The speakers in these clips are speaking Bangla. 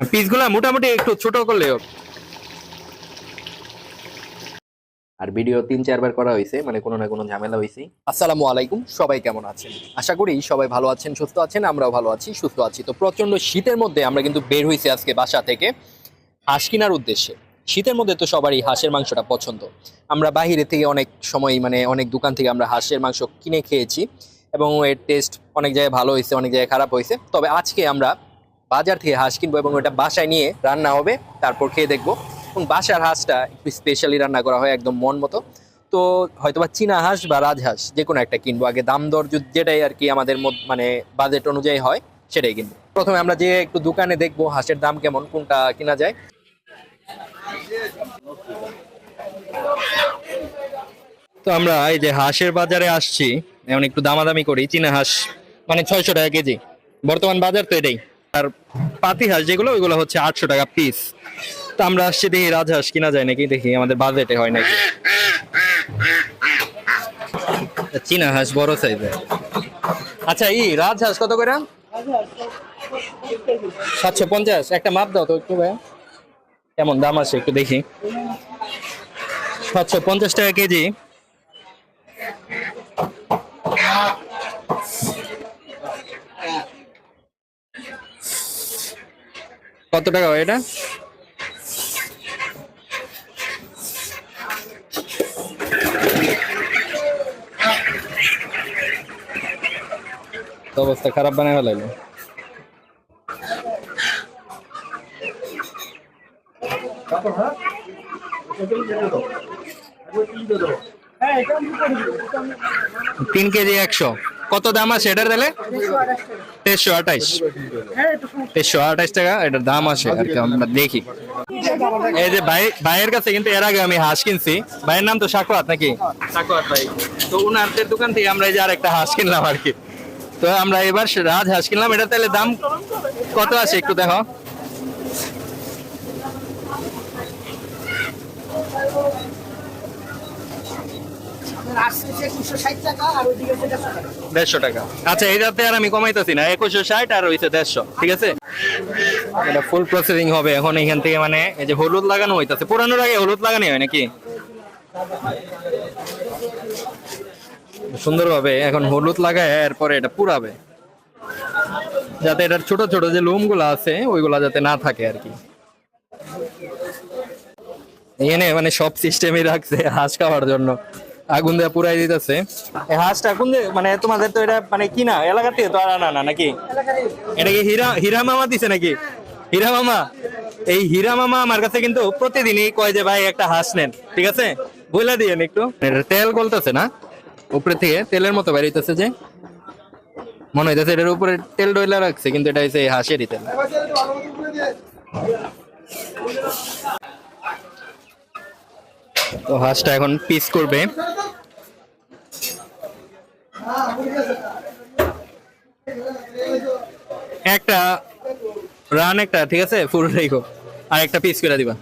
পিসগুলা মোটামুটি একটু ছোট করলে আর ভিডিও তিন, চারবার করা হয়েছে মানে কোনো না কোনো ঝামেলা হয়েছে আসসালামু আলাইকুম, সবাই কেমন আছেন? আশা করি সবাই ভালো আছেন, সুস্থ আছেন, আমরাও ভালো আছি, সুস্থ আছি। তো প্রচণ্ড শীতের মধ্যে আমরা কিন্তু বের হয়েছি আজকে বাসা থেকে হাঁস কেনার উদ্দেশ্যে। শীতের মধ্যে তো সবারই হাঁসের মাংসটা পছন্দ। আমরা বাহিরে থেকে অনেক সময় মানে অনেক দোকান থেকে আমরা হাঁসের মাংস কিনে খেয়েছি। এবং এর টেস্ট অনেক জায়গায় ভালো হয়েছে, অনেক জায়গায় খারাপ হয়েছে। তবে আজকে আমরা বাজার থেকে হাঁস কিনবো এবং ওটা বাসায় নিয়ে রান্না হবে, তারপর খেয়ে দেখব। এবং বাসার হাঁসটা একটু স্পেশালি রান্না করা হয় একদম মন মতো। তো হয়তোবা চীনা হাঁস বা রাজহাঁস যে কোনো একটা কিনবো। আগে দাম দর যেটাই আর কি আমাদের মানে বাজেট অনুযায়ী হয়, সেটাই কিনবো। প্রথমে আমরা যে একটু দোকানে দেখব হাঁসের দাম কেমন, কোনটা কিনা যায়। তো আমরা এই যে হাঁসের বাজারে আসছি, এখন একটু দামাদামি করি। চীনা হাঁস মানে ছয়শো টাকা কেজি। বর্তমান বাজার তো এটাই। আর পাতি হাঁস যেগুলো, ওইগুলো হচ্ছে আটশো টাকা পিস তো আমরা আসছি দেখি রাজহাঁস কিনা যায় নাকি, দেখি আমাদের বাজেটে হয় নাকি। চীনা হাঁস বড় সাইজের আচ্ছা ই, রাজহাঁস কত করে? সাতশো পঞ্চাশ। একটা মাপ দাও তো একটু ভাই কেমন দাম আছে একটু দেখি। সাতশো পঞ্চাশ টাকা কেজি। কত টাকা হয় এটা? তো অবস্থা খারাপ বানায় ফেলাইলো। তিন কেজি একশো। কত দাম আছে এটার তাহলে? তেইশশো আঠাইশ। তেইশশো আঠাইশ টাকা এটার দাম আছে আর কি আমরা দেখি। এই যে ভাই ভাইয়ের কাছে কিন্তু এর আগে আমি হাঁস কিনছি। ভাইয়ের নাম তো সাকুয়াত নাকি? সাকুয়াত ভাই। তো উনারদের দোকান থেকে আমরা এই যে আরেকটা হাঁস কিনলাম আর কি। তো আমরা এবার রাজ হাঁস কিনলাম এটা তাহলে দাম কত আছে একটু দেখো? দেড়শো টাকা। আচ্ছা এইটাতে আর আমি কমাইতেছি না, একুশশো ষাট আর হইছে দেড়শো, ঠিক আছে? এটা ফুল প্রসেসিং হবে এখন এখান থেকে মানে এই যে হলুদ লাগানো হইতাছে, পুরানোর আগে হলুদ লাগানো হয় নাকি? সুন্দরভাবে এখন হলুদ লাগায়, এরপরে এটা পুরাবে। যাতে এটার ছোট ছোট যে লোমগুলো আছে, ওইগুলা যাতে না থাকে আর কি। এখানে মানে সব সিস্টেমই রাখছে, হাঁস খাওয়ার জন্য। আগুন দিয়ে পুরাই দিতেছে। এই হাঁসটা কোন যে- মানে তোমাদের তো এটা মানে কি না? এলাকা থেকে তো আর আনা না নাকি? এটা কি হীরা হীরা মামা দিছে নাকি? হীরা মামা? এই হীরা মামা আমার কাছে কিন্তু প্রতিদিনই কয় যে ভাই একটা হাঁস নেন। ঠিক আছে? বইলা দিয়েন একটু। তেল গলতেছে না? উপরে থেকে তেলের মতো বেরিয়েছে যে। মনে হইতেছে এটার উপরে তেল ডইলা রাখছে কিন্তু এটা হচ্ছে এই হাঁসেরই তেল। তো হাঁসটা এখন পিস করবে। একটা রান একটা, ঠিক আছে? পুরো রেখো আর একটা পিস করে দিবা।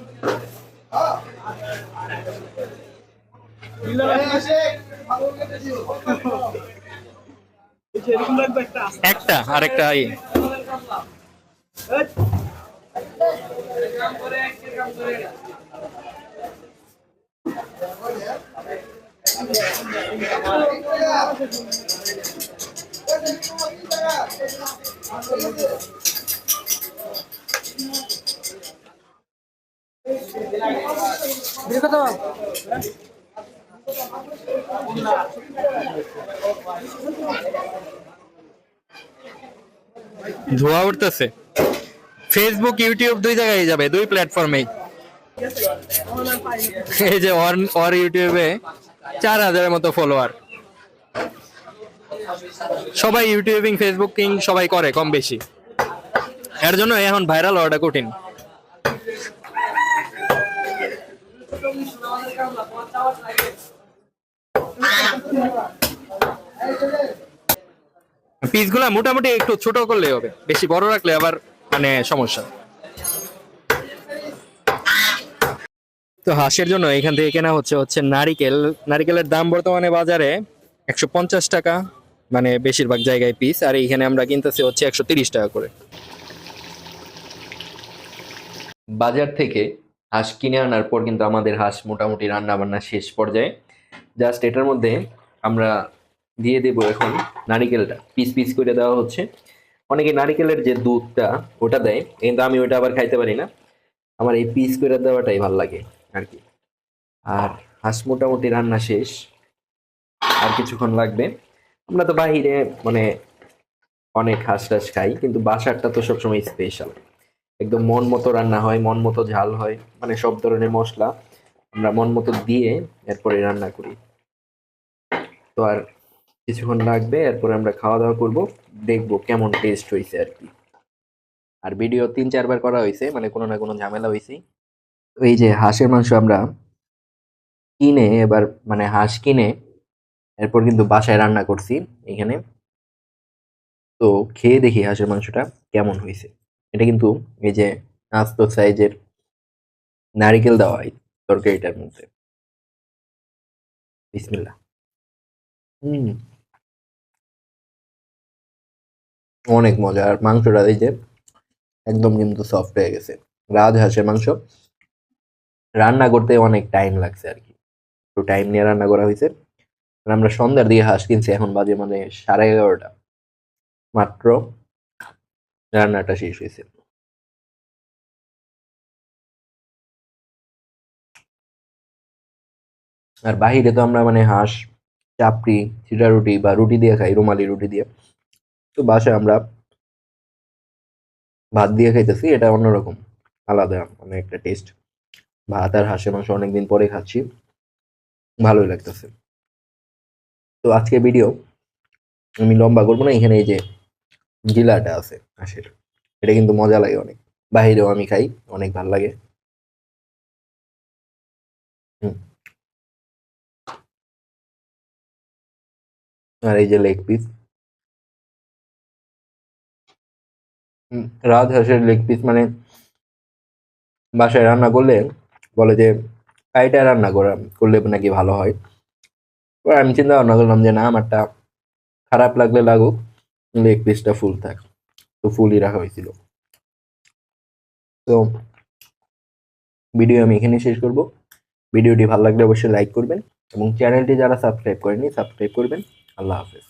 একটা, আর একটা ইয়ে ধোয়া উঠতেছে। ফেসবুক ইউটিউব দুই জায়গায় যাবে, দুই প্ল্যাটফর্মেই এই যে ওর ইউটিউবে চার হাজারের মতো ফলোয়ার সবাই ইউটিউবিং, ফেসবুকিং সবাই করে কম বেশি। এর জন্য এখন ভাইরাল হওয়াটা কঠিন। পিসগুলা মোটামুটি একটু ছোট করলে হবে, বেশি বড় রাখলে আবার মানে সমস্যা। তো হাঁসের জন্য এখান থেকে কেনা হচ্ছে হচ্ছে নারিকেল। নারিকেলের দাম বর্তমানে বাজারে একশো পঞ্চাশ টাকা মানে বেশিরভাগ জায়গায় পিস আর এইখানে আমরা কিনতেছি হচ্ছে একশো টাকা করে। বাজার থেকে হাঁস কিনে আনার পর কিন্তু আমাদের হাঁস মোটামুটি রান্না বান্না শেষ পর্যায়ে। জাস্ট এটার মধ্যে আমরা দিয়ে দেব এখন নারিকেলটা পিস পিস করে দেওয়া হচ্ছে। অনেকে নারিকেলের যে দুধটা ওটা দেয়, কিন্তু আমি ওটা আবার খাইতে পারি না। আমার এই পিস করে দেওয়াটাই ভালো লাগে আর কি। আর হাঁস মোটামুটি রান্না শেষ। আর কিছুক্ষণ লাগবে। আমরা তো বাহিরে মানে অনেক হাঁস টাস খাই, কিন্তু বাসারটা তো সবসময় স্পেশাল একদম মন মতো রান্না হয়, মন মতো ঝাল হয় মানে সব ধরনের মশলা আমরা মন মতো দিয়ে এরপরে রান্না করি। তো আর কিছুক্ষণ লাগবে, এরপরে আমরা খাওয়া দাওয়া করব, দেখব কেমন টেস্ট হয়েছে আর কি। আর ভিডিও তিন চারবার করা হয়েছে মানে কোনো না কোনো ঝামেলা হয়েছে এই যে হাঁসের মাংস আমরা কিনে, এবার মানে হাঁস কিনে এরপর কিন্তু বাসায় রান্না করছি এখানে। তো খেয়ে দেখি হাঁসের মাংসটা কেমন হয়েছে। এটা কিন্তু এই যে আস্ত সাইজের নারিকেল দেওয়া হয় তরকারিটার মধ্যে। অনেক মজা। আর মাংসটা এই যে একদম কিন্তু সফট হয়ে গেছে। রাজহাঁসের মাংস। রান্না করতে অনেক টাইম লাগছে আর কি। তো টাইম নিয়ে রান্না করা হয়েছে। আমরা সন্ধ্যার দিকে হাঁস কিনছি, এখন বাজে মানে সাড়ে এগারোটা। মাত্র রান্নাটা শেষ হয়েছে। আর বাহিরে তো আমরা মানে হাঁস, চাপড়ি চিটা রুটি বা রুটি দিয়ে খাই, রুমালি রুটি দিয়ে। তো বাসায় আমরা ভাত দিয়ে খাইতেছি, এটা অন্যরকম, আলাদা মানে একটা টেস্ট ভাত আর হাঁসের মাংস অনেকদিন পরে খাচ্ছি, ভালোই লাগতেছে। তো আজকে ভিডিও আমি লম্বা করব না, এখানে এই যে গিলাটা আছে, হাঁসের, এটা কিন্তু মজা লাগে অনেক। বাহিরেও আমি খাই, অনেক ভালো লাগে। আর এই যে লেগ পিস রাজহাঁসের লেগ পিস মানে বাসায় রান্না করলে বলে যে, কাইটা রান্না করা, করলে নাকি ভালো হয়। আমি চিন্তা ভাবনা করলাম যে না, আমারটা খারাপ লাগলে লাগুক লেগ পিসটা ফুল থাক। তো ফুলই রাখা হয়েছিল। তো ভিডিও আমি এখানে শেষ করব। ভিডিওটি ভালো লাগলে অবশ্যই লাইক করবেন এবং চ্যানেলটি যারা সাবস্ক্রাইব করেনি সাবস্ক্রাইব করবেন। আল্লাহ হাফেজ।